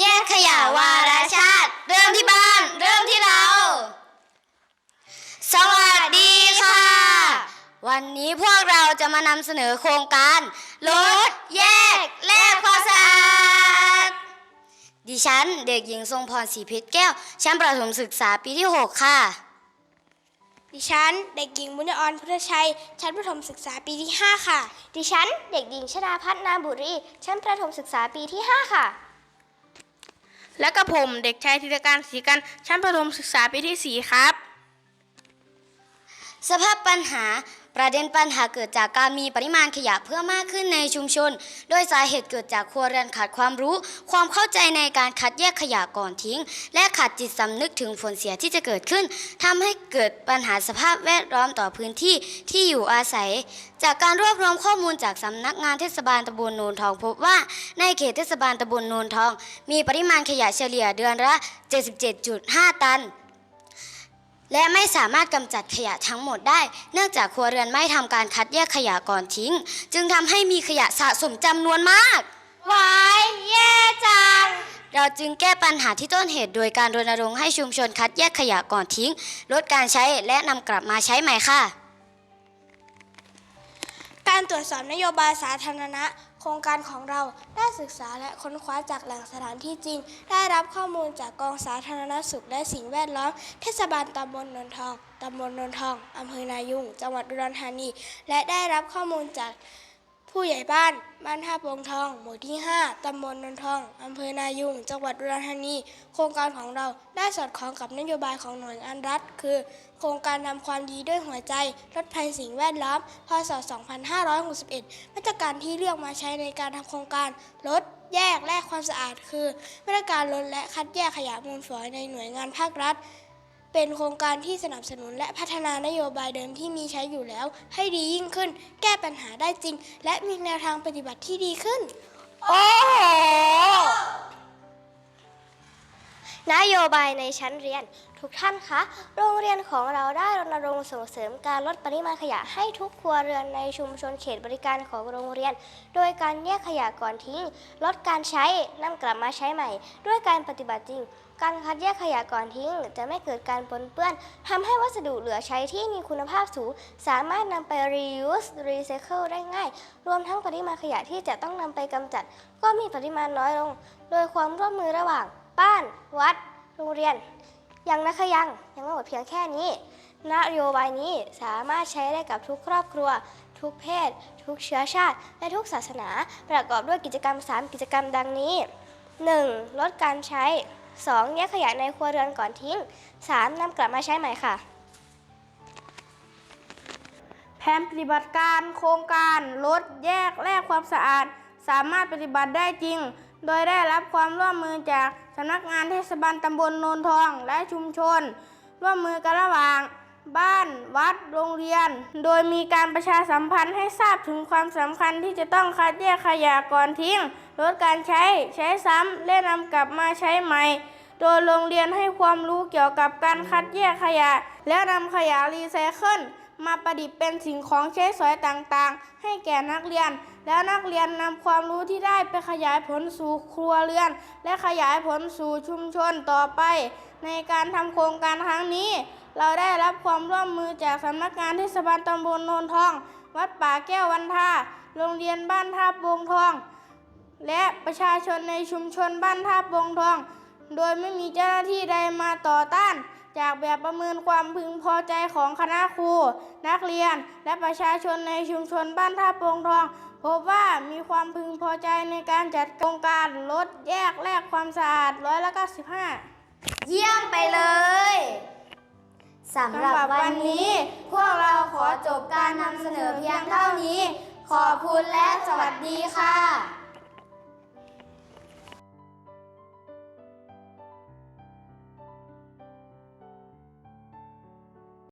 แยกขยะวาระชาติ เริ่มที่บ้าน เริ่มที่เรา สวัสดีค่ะ วันนี้พวกเราจะมานำเสนอโครงการลดแยกแลกความสะอาด ดิฉันเด็กหญิงทรงพรสีเพชรแก้ว ชั้นประถมศึกษาปีที่ 6 ค่ะ ดิฉันเด็กหญิงบุญออนพุทธชัย ชั้นประถมศึกษาปีที่ 5 ค่ะ ดิฉันเด็กหญิงชนาพัฒนาบุรี ชั้นประถมศึกษาปีที่ 5 ค่ะ และกับผมเด็กชายธิตการศรีกัน ชั้นประถมศึกษาปีที่ 4 ครับ สภาพปัญหา ประเด็นปัญหาเกิดจากการมีปริมาณขยะเพิ่มมากขึ้นในชุมชน โดยสาเหตุเกิดจากครัวเรือนขาดความรู้ ความเข้าใจในการคัดแยกขยะก่อนทิ้ง และขาดจิตสำนึกถึงผลเสียที่จะเกิดขึ้นทำให้เกิดปัญหาสภาพแวดล้อมต่อพื้นที่ที่อยู่อาศัย จากการรวบรวมข้อมูลจากสำนักงานเทศบาลตำบลโนนทองพบว่า ในเขตเทศบาลตำบลโนนทอง มีปริมาณขยะเฉลี่ยเดือนละ 77.5 ตัน และไม่สามารถกำจัดขยะทั้งหมดได้ เนื่องจากครัวเรือนไม่ทำการคัดแยกขยะก่อนทิ้ง จึงทำให้มีขยะสะสมจำนวนมากวายแย่จัง เราจึงแก้ปัญหาที่ต้นเหตุโดยการรณรงค์ให้ชุมชนคัดแยกขยะก่อนทิ้ง ลดการใช้และนำกลับมาใช้ใหม่ค่ะ การตรวจสอบนโยบายสาธารณะ โครงการของเราได้ศึกษาและค้นคว้าจากแหล่งสถานที่จริง ได้รับข้อมูลจากกองสาธารณสุขและสิ่งแวดล้อม เทศบาลตำบลนนทองตำบลนนทองอำเภอนายุง จังหวัดอุดรธานี และได้รับข้อมูลจาก ผู้ใหญ่บ้านบ้านท่าโปงทอง หมู่ที่ 5 ตำบลนนทอง อำเภอนายุง จังหวัดอุดรธานี โครงการของเราได้สอดคล้องกับนโยบายของหน่วยงานรัฐ คือ โครงการนำความดีด้วยหัวใจ ลดภัยสิ่งแวดล้อม พศ 2561 มาตรการที่เลือกมาใช้ในการทำโครงการลดแยกและความสะอาด คือ มาตรการลดและคัดแยกขยะมูลฝอยในหน่วยงานภาครัฐ เป็นโครงการที่สนับสนุนและพัฒนานโยบายเดิมที่มีใช้อยู่แล้ว ให้ดียิ่งขึ้น แก้ปัญหาได้จริง และมีแนวทางปฏิบัติที่ดีขึ้น โอ้โห นโยบายในชั้นเรียน ทุกท่านคะ โรงเรียนของเราได้รณรงค์ส่งเสริมการลดปริมาณขยะให้ทุกครัวเรือนในชุมชนเขตบริการของโรงเรียน โดยการแยกขยะก่อนทิ้ง ลดการใช้นำกลับมาใช้ใหม่ ด้วยการปฏิบัติจริง การคัดแยกขยะก่อนทิ้ง จะไม่เกิดการปนเปื้อนทำให้วัสดุเหลือใช้ที่มีคุณภาพสูง สามารถนำไป reuse recycle ได้ง่าย รวมทั้งปริมาณขยะที่จะต้องนำไปกำจัด ก็มีปริมาณน้อยลง โดยความร่วมมือระหว่าง บ้าน วัด โรงเรียน ยังนะคะยัง ยังไม่หมดเพียงแค่นี้ นโยบายนี้สามารถใช้ได้กับทุกครอบครัว ทุกเพศ ทุกเชื้อชาติ และทุกศาสนา ประกอบด้วยกิจกรรม 3 กิจกรรมดังนี้ 1. ลดการใช้ 2. แยกขยะในครัวเรือนก่อนทิ้ง 3. นำกลับมาใช้ใหม่ค่ะ แผนปฏิบัติการโครงการลดแยกแลกความสะอาด สามารถปฏิบัติได้จริง โดยได้รับความร่วมมือจากสำนักงานเทศบาลตำบลโนนทองและชุมชน ร่วมมือกันระหว่างบ้านวัดโรงเรียน โดยมีการประชาสัมพันธ์ให้ทราบถึงความสำคัญที่จะต้องคัดแยกขยะก่อนทิ้งลดการใช้ใช้ซ้ำและนำกลับมาใช้ใหม่ โดยโรงเรียนให้ความรู้เกี่ยวกับการคัดแยกขยะ และนำขยะรีไซเคิล มาประดิษฐ์เป็นสิ่งของใช้สอยต่างๆ ให้แก่นักเรียน แล้วนักเรียนนำความรู้ที่ได้ไปขยายผลสู่ครัวเรือน และขยายผลสู่ชุมชนต่อไป ในการทำโครงการครั้งนี้ เราได้รับความร่วมมือจากสำนักงานเทศบาลตำบลโนนทอง วัดป่าแก้ววันทาโรงเรียนบ้านท่าโปงทอง และประชาชนในชุมชนบ้านท่าโปงทอง โดยไม่มีเจ้าหน้าที่ใดมาต่อต้าน จากแบบประเมินความพึงพอใจของคณะครู นักเรียน และประชาชนในชุมชนบ้านท่าโปงทอง พบว่ามีความพึงพอใจในการจัดโครงการลดแยกแลกความสะอาดร้อยละ95เยี่ยมไปเลยสำหรับวันนี้ พวกเราขอจบการนำเสนอเพียงเท่านี้ ขอบคุณและสวัสดีค่ะ